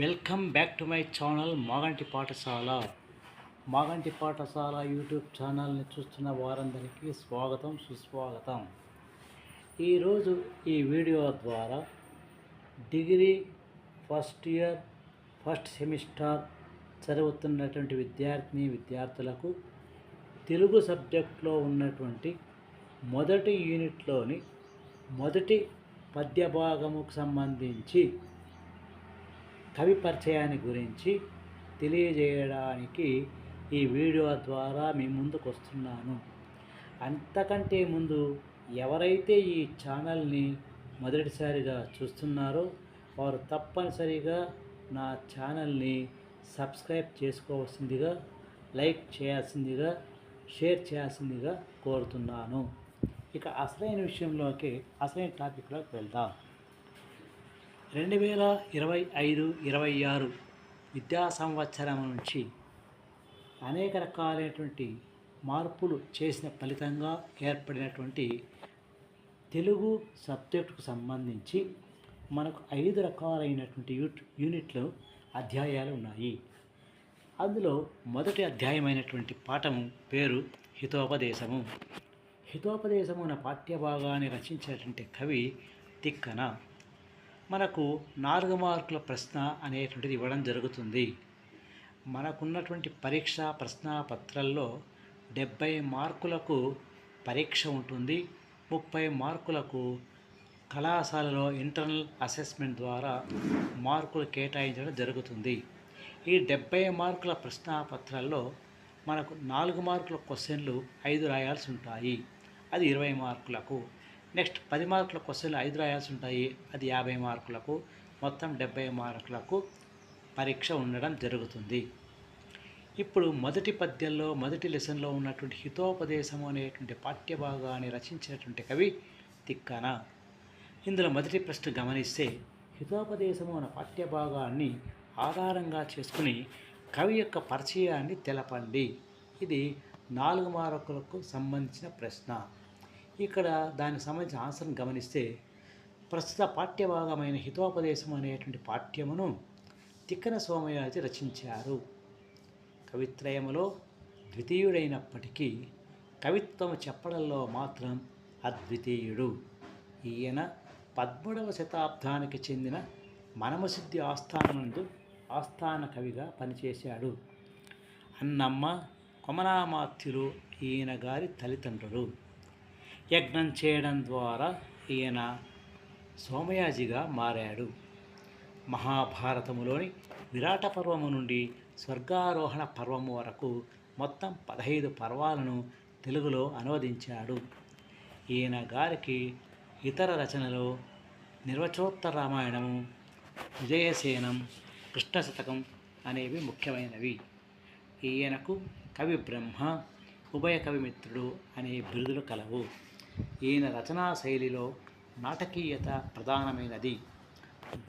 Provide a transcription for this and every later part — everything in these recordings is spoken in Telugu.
Welcome back to my channel Maganti Pathashala. Maganti Pathashala YouTube ఛానల్ని చూస్తున్న వారందరికీ స్వాగతం సుస్వాగతం. ఈరోజు ఈ వీడియో ద్వారా degree first year first semester చదువుతున్నటువంటి విద్యార్థిని విద్యార్థులకు తెలుగు సబ్జెక్ట్లో ఉన్నటువంటి మొదటి యూనిట్లోని మొదటి పద్య భాగముకు సంబంధించి కవి పరిచయాన్ని గురించి తెలియజేయడానికి ఈ వీడియో ద్వారా మీ ముందుకు వస్తున్నాను అంతకంటే ముందు ఎవరైతే ఈ ఛానల్ని మొదటిసారిగా చూస్తున్నారో వారు తప్పనిసరిగా నా ఛానల్ని సబ్స్క్రైబ్ చేసుకోవాల్సిందిగా లైక్ చేయాల్సిందిగా షేర్ చేయాల్సిందిగా కోరుతున్నాను. ఇక అసలైన విషయంలోకి అసలైన టాపిక్లోకి వెళ్దాం. రెండు వేల ఇరవై ఐదు ఇరవై ఆరు విద్యా సంవత్సరం నుంచి అనేక రకాలైనటువంటి మార్పులు చేసిన ఫలితంగా ఏర్పడినటువంటి తెలుగు సబ్జెక్టుకు సంబంధించి మనకు ఐదు రకాలైనటువంటి యూ యూనిట్లు అధ్యాయాలు ఉన్నాయి. అందులో మొదటి అధ్యాయమైనటువంటి పాఠము పేరు హితోపదేశము. హితోపదేశము అనే పాఠ్యభాగాన్ని రచించినటువంటి కవి తిక్కన. మనకు నాలుగు మార్కుల ప్రశ్న అనేటువంటిది ఇవ్వడం జరుగుతుంది. మనకున్నటువంటి పరీక్ష ప్రశ్నాపత్రాల్లో డెబ్బై మార్కులకు పరీక్ష ఉంటుంది. ముప్పై మార్కులకు కళాశాలలో ఇంటర్నల్ అసెస్మెంట్ ద్వారా మార్కులు కేటాయించడం జరుగుతుంది. ఈ డెబ్బై మార్కుల ప్రశ్నాపత్రాల్లో మనకు నాలుగు మార్కుల క్వశ్చన్లు ఐదు రాయాల్సి ఉంటాయి. అది ఇరవై మార్కులకు. నెక్స్ట్ పది మార్కుల క్వశ్చన్లు ఐదు రాయాల్సి ఉంటాయి అది యాభై మార్కులకు మొత్తం డెబ్బై మార్కులకు పరీక్ష ఉండడం జరుగుతుంది. ఇప్పుడు మొదటి పద్యంలో మొదటి లెసన్లో ఉన్నటువంటి హితోపదేశము అనేటువంటి పాఠ్యభాగాన్ని రచించినటువంటి కవి తిక్కన. ఇందులో మొదటి ప్రశ్న గమనిస్తే హితోపదేశము అనే పాఠ్యభాగాన్ని ఆధారంగా చేసుకుని కవి యొక్క పరిచయాన్ని తెలపండి. ఇది నాలుగు మార్కులకు సంబంధించిన ప్రశ్న. ఇక్కడ దానికి సంబంధించిన ఆన్సర్ని గమనిస్తే ప్రస్తుత పాఠ్యభాగమైన హితోపదేశం అనేటువంటి పాఠ్యమును తిక్కన సోమయాజి రచించారు. కవిత్రయములో ద్వితీయుడైనప్పటికీ కవిత్వం చెప్పడంలో మాత్రం అద్వితీయుడు. ఈయన పద్మూడవ శతాబ్దానికి చెందిన మనమసిద్ధి ఆస్థానందు ఆస్థాన కవిగా పనిచేశాడు. అన్నమ్మ కొమనామాత్యులు ఈయన గారి తల్లిదండ్రులు. యజ్ఞం చేయడం ద్వారా ఈయన సోమయాజిగా మారాడు. మహాభారతములోని విరాట పర్వము నుండి స్వర్గారోహణ పర్వము వరకు మొత్తం పదహైదు పర్వాలను తెలుగులో అనువదించాడు. ఈయన గారికి ఇతర రచనలు నిర్వచోత్తర రామాయణము విజయసేనం కృష్ణ శతకం అనేవి ముఖ్యమైనవి. ఈయనకు కవి బ్రహ్మ ఉభయ కవిమిత్రుడు అనే బిరుదులు కలవు. ఈయన రచనా శైలిలో నాటకీయత ప్రధానమైనది.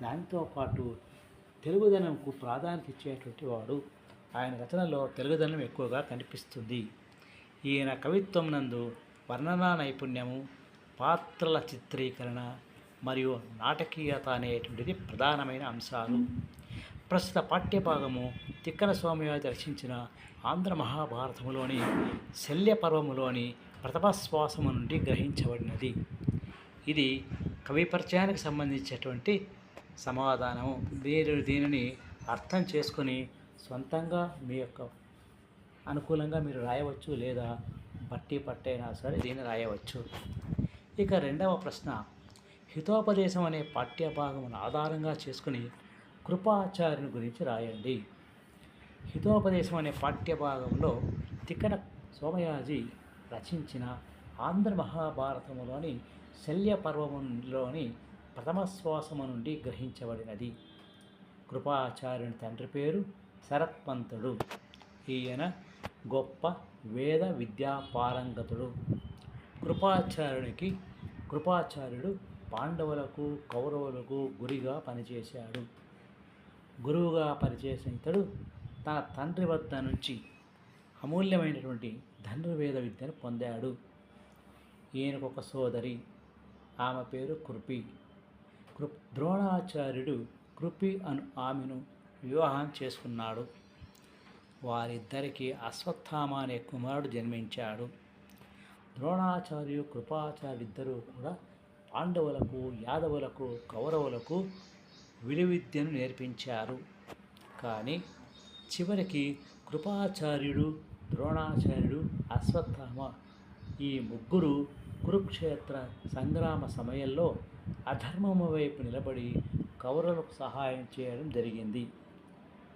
దాంతోపాటు తెలుగుదనంకు ప్రాధాన్యత ఇచ్చేటువంటి వాడు. ఆయన రచనలో తెలుగుదనం ఎక్కువగా కనిపిస్తుంది. ఈయన కవిత్వం నందు వర్ణనా నైపుణ్యము పాత్రల చిత్రీకరణ మరియు నాటకీయత అనేటువంటిది ప్రధానమైన అంశాలు. ప్రస్తుత పాఠ్యభాగము తిక్కన స్వామివారి రచించిన ఆంధ్ర మహాభారతములోని శల్య పర్వములోని ప్రథమ శ్వాసము నుండి గ్రహించబడినది. ఇది కవి పరిచయానికి సంబంధించినటువంటి సమాధానము. మీరు దీనిని అర్థం చేసుకొని సొంతంగా మీ యొక్క అనుకూలంగా మీరు రాయవచ్చు లేదా బట్టి పట్టైనా సరే దీన్ని రాయవచ్చు. ఇక రెండవ ప్రశ్న హితోపదేశం అనే పాఠ్యభాగమును ఆధారంగా చేసుకుని కృపాచార్యుని గురించి రాయండి. హితోపదేశం అనే పాఠ్యభాగంలో తిక్కన సోమయాజి రచించిన ఆంధ్ర మహాభారతములోని శల్యపర్వములోని ప్రథమ శ్వాసము నుండి గ్రహించబడినది. కృపాచార్యుని తండ్రి పేరు శరత్పంతుడు. ఈయన గొప్ప వేద విద్యా పారంగతుడు. కృపాచార్యునికి కృపాచార్యుడు పాండవులకు కౌరవులకు గురిగా పనిచేశాడు. గురువుగా పనిచేసిన ఇతడు తన తండ్రి వద్ద నుంచి అమూల్యమైనటువంటి ధనుర్వేద విద్యను పొందాడు. ఈయనకు ఒక సోదరి ఆమె పేరు కృపి. కృ ద్రోణాచార్యుడు కృపి అను ఆమెను వివాహం చేసుకున్నాడు. వారిద్దరికీ అశ్వత్థామ అనే కుమారుడు జన్మించాడు. ద్రోణాచార్యు కృపాచార్య ఇద్దరూ కూడా పాండవులకు యాదవులకు కౌరవులకు విలువిద్యను నేర్పించారు. కానీ చివరికి కృపాచార్యుడు ద్రోణాచార్యుడు అశ్వత్థామ. ఈ ముగ్గురు కురుక్షేత్ర సంగ్రామ సమయంలో అధర్మము వైపు నిలబడి కౌరవులకు సహాయం చేయడం జరిగింది.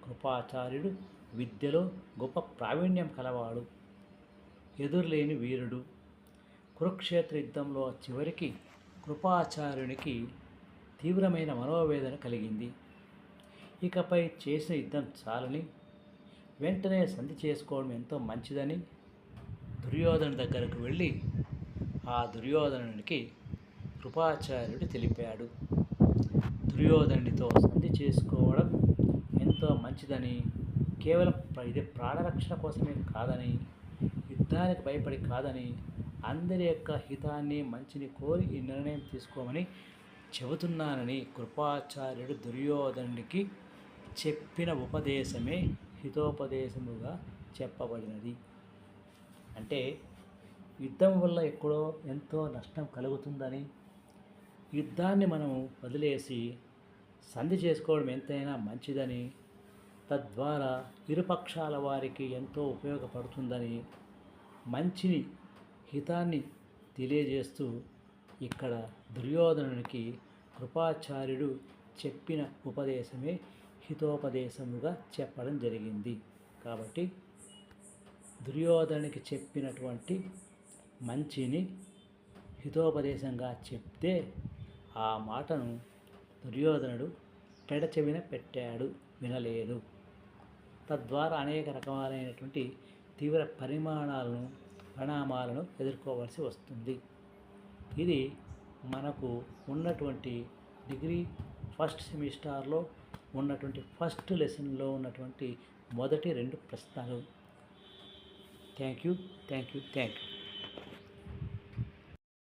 కృపాచార్యుడు విద్యలో గొప్ప ప్రావీణ్యం కలవాడు ఎదురులేని వీరుడు. కురుక్షేత్ర యుద్ధంలో చివరికి కృపాచార్యునికి తీవ్రమైన మనోవేదన కలిగింది. ఇకపై చేసిన యుద్ధం చాలని వెంటనే సంధి చేసుకోవడం ఎంతో మంచిదని దుర్యోధన దగ్గరకు వెళ్ళి ఆ దుర్యోధనునికి కృపాచార్యుడు తెలిపాడు. దుర్యోధనుడితో సంధి చేసుకోవడం ఎంతో మంచిదని కేవలం ప్ర- ఇది ప్రాణరక్షణ కోసమే కాదని యుద్ధానికి భయపడి కాదని అందరి యొక్క హితాన్ని మంచిని కోరి ఈ నిర్ణయం తీసుకోమని చెబుతున్నానని కృపాచార్యుడు దుర్యోధనుడికి చెప్పిన ఉపదేశమే హితోపదేశముగా చెప్పబడినది. అంటే యుద్ధం వల్ల ఎక్కడో ఎంతో నష్టం కలుగుతుందని యుద్ధాన్ని మనం వదిలేసి సంధి చేసుకోవడం ఎంతైనా మంచిదని తద్వారా ఇరుపక్షాల వారికి ఎంతో ఉపయోగపడుతుందని మంచిని హితాన్ని తెలియజేస్తూ ఇక్కడ దుర్యోధనునికి కృపాచార్యుడు చెప్పిన ఉపదేశమే హితోపదేశముగా చెప్పడం జరిగింది. కాబట్టి దుర్యోధనునికి చెప్పినటువంటి మంచిని హితోపదేశంగా చెప్తే ఆ మాటను దుర్యోధనుడు పెడచెవిన పెట్టాడు వినలేదు. తద్వారా అనేక రకాలైనటువంటి తీవ్ర పరిమాణాలను పరిణామాలను ఎదుర్కోవాల్సి వస్తుంది. ఇది మనకు ఉన్నటువంటి డిగ్రీ ఫస్ట్ సెమిస్టార్లో ఉన్నటువంటి ఫస్ట్ లెసన్లో ఉన్నటువంటి మొదటి రెండు ప్రశ్నలు. Thank you thank you thank you